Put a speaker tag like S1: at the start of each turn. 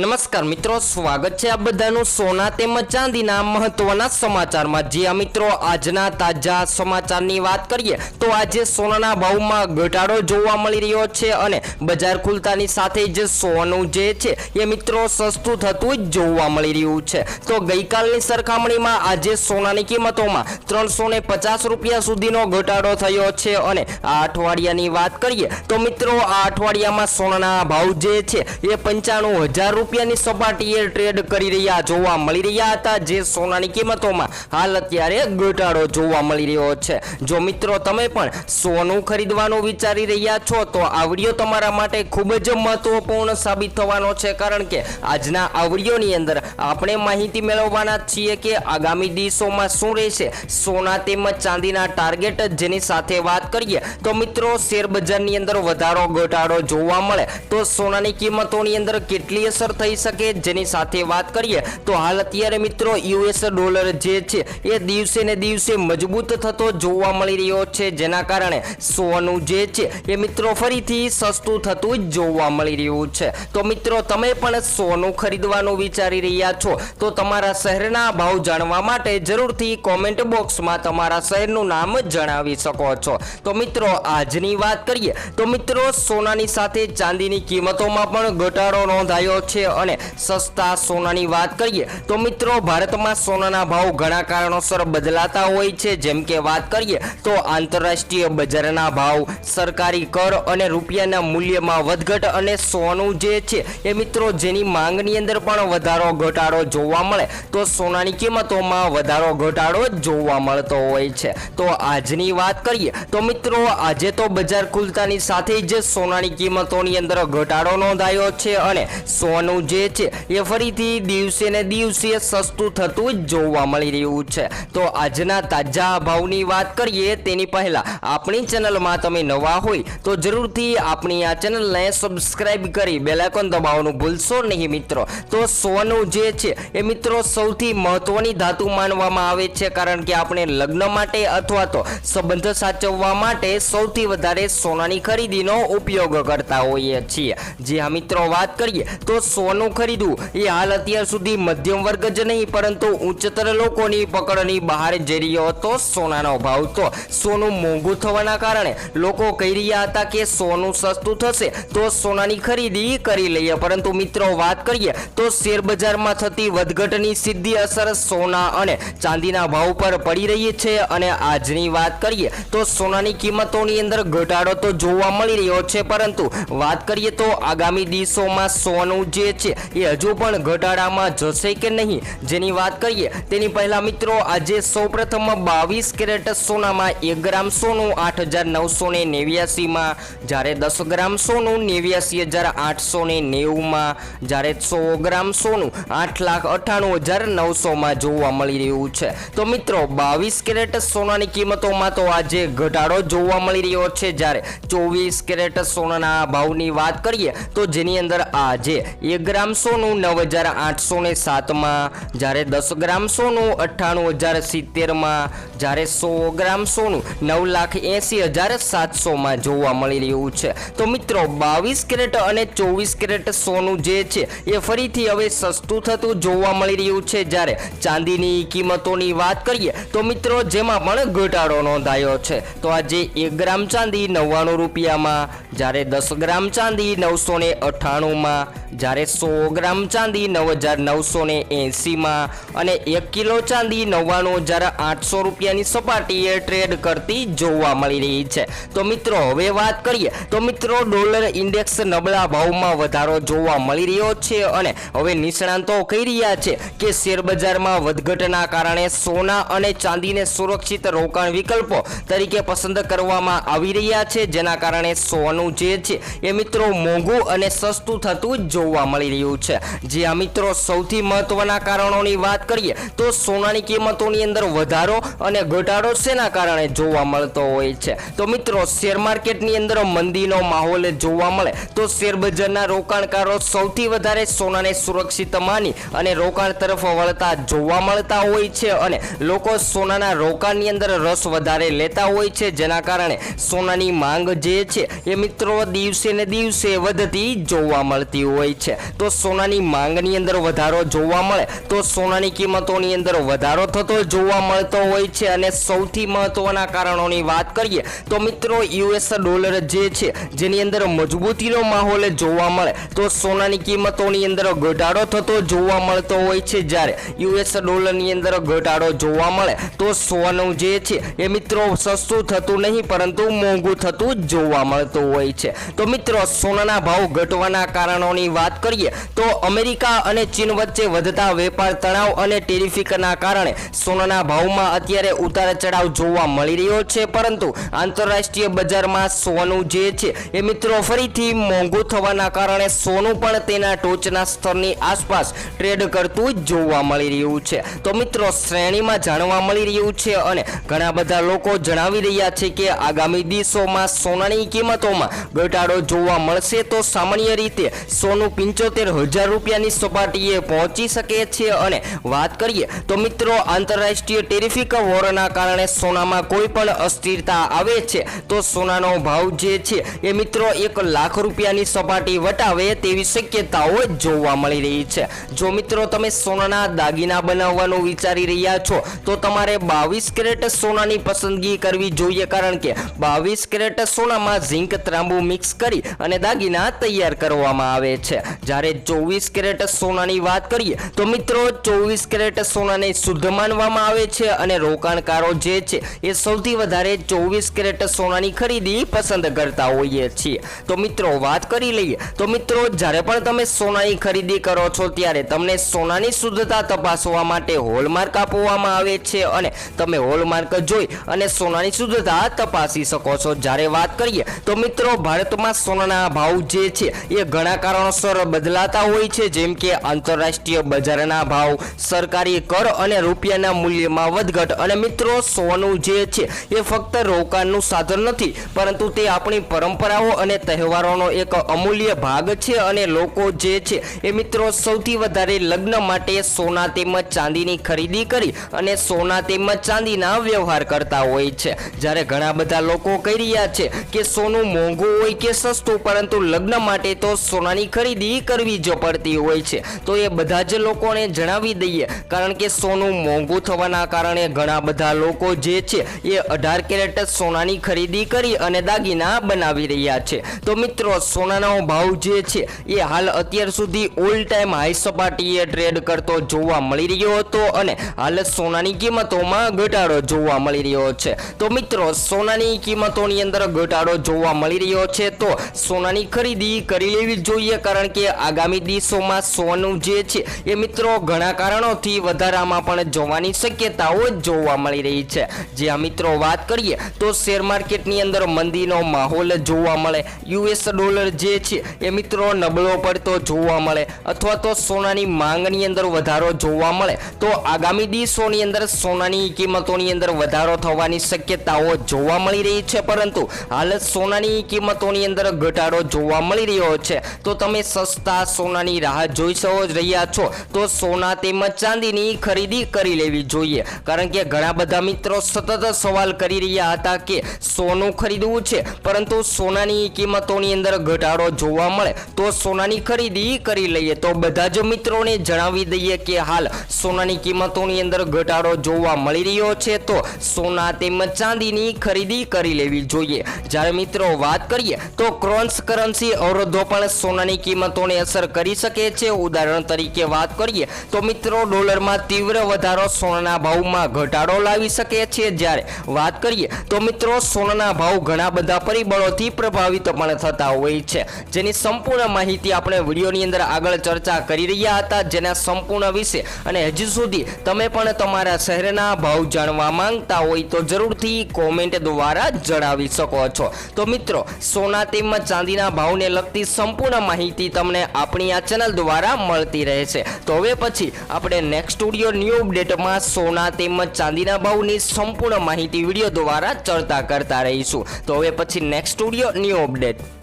S1: નમસ્કાર મિત્રો, સ્વાગત છે આ બધાનું સોના તેમજ ચાંદીના મહત્વના સમાચારમાં. જે આ મિત્રો આજના તાજા સમાચારની વાત કરીએ, તો આજે સોનાના ભાવમાં ઘટાડો જોવા મળી રહ્યો છે અને બજાર ખુલતાની સાથે જ સોનું જે છે, એ મિત્રો સસ્તું થતું જ જોવા મળી રહ્યું છે. તો ગઈકાલની સરખામણીમાં આજે સોનાની કિંમતોમાં ત્રણસો ને પચાસ રૂપિયા સુધીનો ઘટાડો થયો છે અને આ અઠવાડિયાની વાત કરીએ, તો મિત્રો, આ અઠવાડિયામાં સોનાના ભાવ જે છે, એ પંચાણું હજાર રૂપિયાની સપાટીએ ટ્રેડ કરી રહ્યા જોવા મળી રહ્યા હતા. જે સોનાની કિંમતોમાં હાલ અત્યારે ઘટાડો જોવા મળી રહ્યો છે. જો મિત્રો તમે પણ સોનું ખરીદવાનું વિચારી રહ્યા છો, તો આ વીડિયો તમારા માટે ખૂબ જ મહત્વપૂર્ણ સાબિત થવાનો છે. કારણ કે આજના આ વિડીયોની અંદર આપણે માહિતી મેળવવાના છીએ કે આગામી દિવસોમાં શું રહેશે. સોના તેમજ ચાંદીના ટાર્ગેટ જેની સાથે વાત કરીએ, તો મિત્રો શેર બજારની અંદર વધારો ઘટાડો જોવા મળે. તો સોનાની કિંમતોની અંદર કેટલી અસર થઈ શકે જેની સાથે વાત કરીએ તો હાલ અત્યારે મિત્રો યુએસ ડોલર જે છે, એ દિવસે ને દિવસે મજબૂત થતો જોવા મળી રહ્યો છે. જેના કારણે સોનું જે છે, એ મિત્રો ફરીથી સસ્તું થતું જોવા મળી રહ્યું છે. તો મિત્રો, તમે પણ સોનું ખરીદવાનું વિચારી રહ્યા છો તો તમારા શહેરના ભાવ જાણવા માટે જરૂરથી કોમેન્ટ બોક્સમાં તમારા શહેરનું નામ જણાવી શકો છો. તો મિત્રો, આજની વાત કરીએ તો મિત્રો, સોનાની સાથે ચાંદીની કિંમતોમાં પણ ઘટાડો નોંધાયો છે. અને સસ્તા સોનાની વાત કરીએ તો મિત્રો ભારતમાં સોનાના ભાવ ઘણા કારણોસર બદલાતા હોય છે. જેમ કે વાત કરીએ તો આંતરરાષ્ટ્રીય બજારના ભાવ, સરકારી કર અને રૂપિયાના મૂલ્યમાં વધઘટ અને સોનું જે છે એ મિત્રો જેની માંગની અંદર પણ વધારો ઘટાડો જોવા મળે તો સોનાની કિંમતોમાં વધારો ઘટાડો જોવા મળતો હોય છે. તો આજની વાત કરીએ તો મિત્રો આજે તો બજાર ખુલતાની સાથે જ સોનાની કિંમતોની અંદર ઘટાડો નોંધાયો છે અને સોનું જે છે એ ફરીથી દિવસે ને દિવસે સસ્તું થતું જોવા મળી રહ્યું છે. તો આજના તાજા ભાવની વાત કરીએ તેની પહેલા આપણી ચેનલમાં તમે નવા હોય તો જરૂરથી આપણી આ ચેનલને સબસ્ક્રાઇબ કરી બેલાઇકોન દબાવવાનું ભૂલશો નહીં મિત્રો. તો સોનું જે છે એ મિત્રો સૌથી મહત્વની ધાતુ માનવામાં આવે છે કારણ કે આપણે લગ્ન માટે અથવા તો સંબંધ સાચવવા માટે સૌથી વધારે સોનાની ખરીદીનો ઉપયોગ કરતા હોઈએ છીએ. જે આ મિત્રો વાત કરીએ તો સોનું ખરીદવું. એ હાલ અત્યાર સુધી મધ્યમ વર્ગ જ નહીં, પરંતુ ઉચ્ચતર લોકોની પકડની બહાર જઈ રહ્યો હતો સોનાનો ભાવ. તો સોનું મોંઘું થવાના કારણે લોકો કહી રહ્યા હતા કે સોનું સસ્તું થશે, તો સોનાની ખરીદી કરી લઈએ. પરંતુ મિત્રો, વાત કરીએ તો શેર બજારમાં થતી વધઘટની સીધી અસર સોના અને ચાંદીના ભાવ પર પડી રહી છે. અને આજની વાત કરીએ તો સોનાની કિંમતોની અંદર ઘટાડો તો જોવા મળી રહ્યો છે, પરંતુ વાત કરીએ તો આગામી દિવસોમાં સોનું જે છે એ હજુ પણ ઘટાડામાં જશે કે નહીં? જેની વાત કરીએ, તેની પહેલા મિત્રો આજે સૌપ્રથમ બાવીસ કેરેટ સોનામાં એક ગ્રામ સોનું આઠ હજાર નવસો ને નેવ્યાસીમાં, જ્યારે દસ ગ્રામ સોનું નેવ્યાસી હજાર આઠસો ને નેવુંમાં જ્યારે સો ગ્રામ સોનું આઠ લાખ અઠ્ઠાણું હજાર નવસોમાં જોવા મળી રહ્યું છે. તો મિત્રો, બાવીસ કેરેટ સોનાની કિંમતોમાં તો આજે ઘટાડો જોવા મળી રહ્યો છે. જ્યારે ચોવીસ કેરેટ સોનાના ભાવની વાત કરીએ, તો જેની અંદર આજે એક ગ્રામ સોનું નવ હજાર આઠસો ને સાતમાં, જ્યારે દસ ગ્રામ સોનું અઠ્ઠાણું હજાર સિત્તેરમાં, જ્યારે સો ગ્રામ સોનું નવ લાખ એંસી હજાર સાતસોમાં જોવા મળી રહ્યું છે. તો મિત્રો, બાવીસ કેરેટ અને ચોવીસ કેરેટ સોનું જે છે, એ ફરીથી હવે સસ્તું થતું જોવા મળી રહ્યું છે. જ્યારે ચાંદીની કિંમતોની વાત કરીએ, તો મિત્રો, જેમાં પણ ઘટાડો નોંધાયો છે. તો આજે એક ગ્રામ ચાંદી નવ્વાણું રૂપિયામાં, જ્યારે દસ ગ્રામ ચાંદી નવસો ને અઠ્ઠાણુંમાં, જ્યારે સો ગ્રામ ચાંદી નવ હજાર નવસો ને એંસીમાં અને એક કિલો ચાંદી નવ્વાણું હજાર આઠસો રૂપિયાની સપાટીએ ટ્રેડ કરતી જોવા મળી રહી છે. તો મિત્રો, હવે વાત કરીએ. તો મિત્રો, ડોલર ઇન્ડેક્સ નબળા ભાવમાં વધારો જોવા મળી રહ્યો છે અને હવે નિષ્ણાંતો કહી રહ્યા છે કે શેર બજારમાં વધઘટના કારણે સોના અને ચાંદીને સુરક્ષિત રોકાણ વિકલ્પો તરીકે પસંદ કરવામાં આવી રહ્યા છે, જેના કારણે સોનું જે છે એ મિત્રો મોંઘું અને સસ્તું થતું જોવા મળી રહ્યું છે. જે આ મિત્રો, સૌથી મહત્વના કારણોની વાત કરીએ તો સોનાની કિંમતોની અંદર વધારો અને ઘટાડો શેના કારણે જોવા મળતો હોય છે? તો મિત્રો, શેર માર્કેટની અંદર મંદીનો માહોલ જોવા મળે તો શેર બજારના રોકાણકારો સૌથી વધારે સોનાને સુરક્ષિત માની અને રોકાણ તરફ વળતા જોવા મળતા હોય છે અને લોકો સોનાના રોકાણની અંદર રસ વધારે લેતા હોય છે, જેના કારણે સોનાની માંગ જે છે એ મિત્રો દિવસે ને દિવસે વધતી જોવા મળતી હોય છે. તો સોનાની માંગની અંદર વધારો જોવા મળે. તો સોનાની કિંમતોની અંદર વધારો થતો જોવા મળતો હોય છે અને સૌથી મહત્વના કારણોની વાત કરીએ તો મિત્રો યુએસ ડોલર જે છે, જેની અંદર મજબૂતીનો માહોલ જોવા મળે. તો સોનાની કિંમતોની અંદર ઘટાડો થતો જોવા મળતો હોય છે જ્યારે યુએસ ડોલરની અંદર ઘટાડો જોવા મળે. તો સોનું જે છે, એ મિત્રો સસ્તું થતું નહીં, પરંતુ મોંઘું થતું જોવા મળતું હોય છે. તો મિત્રો, સોનાના ભાવ ઘટવાના કારણોની વાત કરીએ તો અમેરિકા અને ચીન વચ્ચે વધતા વેપાર તણાવ અને ટેરિફિકના કારણે સોનાના ભાવમાં અત્યારે ઉતાર ચઢાવ જોવા મળી રહ્યો છે. પરંતુ આંતરરાષ્ટ્રીય બજારમાં સોનું જે છે એ મિત્રો ફરીથી મોંઘું થવાના કારણે સોનું પણ તેના ટોચના સ્તરની આસપાસ ટ્રેડ કરતું જોવા મળી રહ્યું છે. તો મિત્રો શ્રેણીમાં જાણવા મળી રહ્યું છે અને ઘણા બધા લોકો જણાવી રહ્યા છે કે આગામી દિવસોમાં સોનાની કિંમતોમાં ઘટાડો જોવા મળશે. તો સામાન્ય રીતે સોનું પંચોતેર હજાર રૂપિયાની સપાટીએ પહોંચી શકે છે અને વાત કરીએ તો મિત્રો આંતરરાષ્ટ્રીય ટેરિફિક વોરના કારણે સોનામાં કોઈ પણ અસ્થિરતા આવે છે. તો સોનાનો ભાવ જે છે એ મિત્રો એક લાખ રૂપિયાની સપાટી વટાવે તેવી શક્યતાઓ જોવા મળી રહી છે. જો મિત્રો તમે સોનાના દાગીના બનાવવાનું વિચારી રહ્યા છો, તો તમારે બાવીસ કેરેટ સોનાની પસંદગી કરવી જોઈએ કારણ કે બાવીસ કેરેટ સોનામાં ઝીંક ત્રાંબુ મિક્સ કરી અને દાગીના તૈયાર કરવામાં આવે છે. જ્યારે ચોવીસ કેરેટ સોનાની વાત કરીએ, તો મિત્રો ચોવીસ કેરેટ સોનાને શુદ્ધ માનવામાં આવે છે અને રોકાણકારો જે છે, એ સૌથી વધારે ચોવીસ કેરેટ સોનાની ખરીદી પસંદ કરતા હોઈએ છીએ. તો મિત્રો વાત કરી લઈએ, તો મિત્રો જ્યારે પણ તમે સોનાની ખરીદી કરો છો, ત્યારે તમને સોનાની શુદ્ધતા તપાસવા માટે હોલમાર્ક આપવામાં આવે છે અને તમે હોલમાર્ક જોઈ અને સોનાની શુદ્ધતા તપાસી શકો છો. જ્યારે વાત કરીએ, તો મિત્રો ભારતમાં સોનાના ભાવ જે છે, એ ઘણા કારણોસર બદલાતા હોય છે. જેમ કે આંતરરાષ્ટ્રીય બજારના ભાવ, સરકારી કર અને રૂપિયાના મૂલ્યમાં વધઘટ અને મિત્રો, સોનું જે છે, એ ફક્ત રોકાણનું સાધન નથી, પરંતુ તે આપણી પરંપરાઓ અને તહેવારોનો એક અમૂલ્ય ભાગ છે અને લોકો જે છે, એ મિત્રો, સૌથી વધારે લગ્ન માટે સોના તેમજ ચાંદીની ખરીદી કરી અને સોના તેમજ ચાંદીના વ્યવહાર કરતા હોય છે. જ્યારે ઘણા બધા લોકો કહી રહ્યા છે કે સોનું મોંઘું હોય કે સસ્તું, પરંતુ લગ્ન માટે તો સોનાની ખરીદી કરવી જ પડતી હોય છે, તો એ બધા જ લોકોને જણાવી દઈએ. કારણ કે સોનું મોંઘું થવાના કારણે ઘણા બધા લોકો જે છે, એ અઢાર કેરેટ સોનાની ખરીદી કરી અને દાગીના બનાવી રહ્યા છે. તો મિત્રો, સોનાનો ભાવ જે છે, એ હાલ અત્યાર સુધી ઓલ ટાઈમ હાઈ સપાટીએ ટ્રેડ કરતો જોવા મળી રહ્યો હતો અને હાલ સોનાની કિંમતોમાં ઘટાડો જોવા મળી રહ્યો છે. તો મિત્રો, સોનાની કિંમતોની અંદર ઘટાડો જોવા મળી રહ્યો છે, તો સોનાની ખરીદી કરી લેવી જોઈએ, કારણ કે આગામી દિવસોમાં સોનું જે છે એ મિત્રો ઘણા કારણોથી વધારામાં પણ જોવાની શક્યતાઓ જોવા મળી રહી છે. જે આ મિત્રો વાત કરીએ તો શેર માર્કેટની અંદર મંદીનો માહોલ જોવા મળે. યુએસ ડોલર જે છે એ મિત્રો નબળો પડતો જોવા મળે અથવા તો સોનાની માંગની અંદર વધારો જોવા મળે. તો આગામી દિવસોની અંદર સોનાની કિંમતોની અંદર વધારો થવાની શક્યતાઓ જોવા મળી રહી છે. પરંતુ હાલ સોનાની કિંમતોની અંદર ઘટાડો જોવા મળી રહ્યો છે. તો તમે સસ્તા સોનાની રાહ જોઈ શકો જ રહ્યા છો, તો સોના તેમજ ચાંદીની ખરીદી કરી લેવી જોઈએ. કારણ કે ઘણા બધા મિત્રો સતત સવાલ કરી રહ્યા હતા કે સોનું ખરીદવું છે, પરંતુ સોનાની કિંમતોની અંદર ઘટાડો જોવા મળે તો સોનાની ખરીદી કરી લઈએ. તો બધા જ મિત્રોને જણાવી દઈએ કે હાલ સોનાની કિંમતોની અંદર ઘટાડો જોવા મળી રહ્યો છે, તો સોના તેમજ ચાંદીની ખરીદી કરી લેવી જોઈએ. જ્યારે મિત્રો વાત કરીએ, તો ક્રોન્સ કરન્સી અવરોધો પણ સોનાની કિંમતોને અસર કરી શકે છે. ઉદાહરણ તરીકે વાત કરીએ તો મિત્રો, ડોલરમાં તીવ્ર વધારો સોનાના ભાવમાં ઘટાડો લાવી શકે છે. જ્યારે વાત કરીએ તો મિત્રો, સોનાના ભાવ ઘણા બધા પરિબળોથી પ્રભાવિત પણ થતા હોય છે. જેની સંપૂર્ણ માહિતી આપણે વિડીયોની અંદર આગળ ચર્ચા કરી રહ્યા હતા જેના સંપૂર્ણ વિશે અને હજી સુધી તમે પણ તમારા શહેરના ભાવ જાણવા માંગતા હોય તો જરૂરથી કોમેન્ટ દ્વારા જણાવી શકો છો. તો મિત્રો, સોના તેમજ ચાંદીના ભાવને લગતી સંપૂર્ણ માહિતી તમને આપણી આ ચેનલ દ્વારા મળતી રહે છે. તો હવે પછી આપણે નેક્સ્ટ સ્ટુડિયો ન્યૂ અપડેટમાં સોના તેમજ ચાંદીના ભાવની સંપૂર્ણ માહિતી વીડિયો દ્વારા ચર્ચા કરતા રહીશું. તો હવે પછી નેક્સ્ટ સ્ટુડિયો ન્યૂ અપડેટ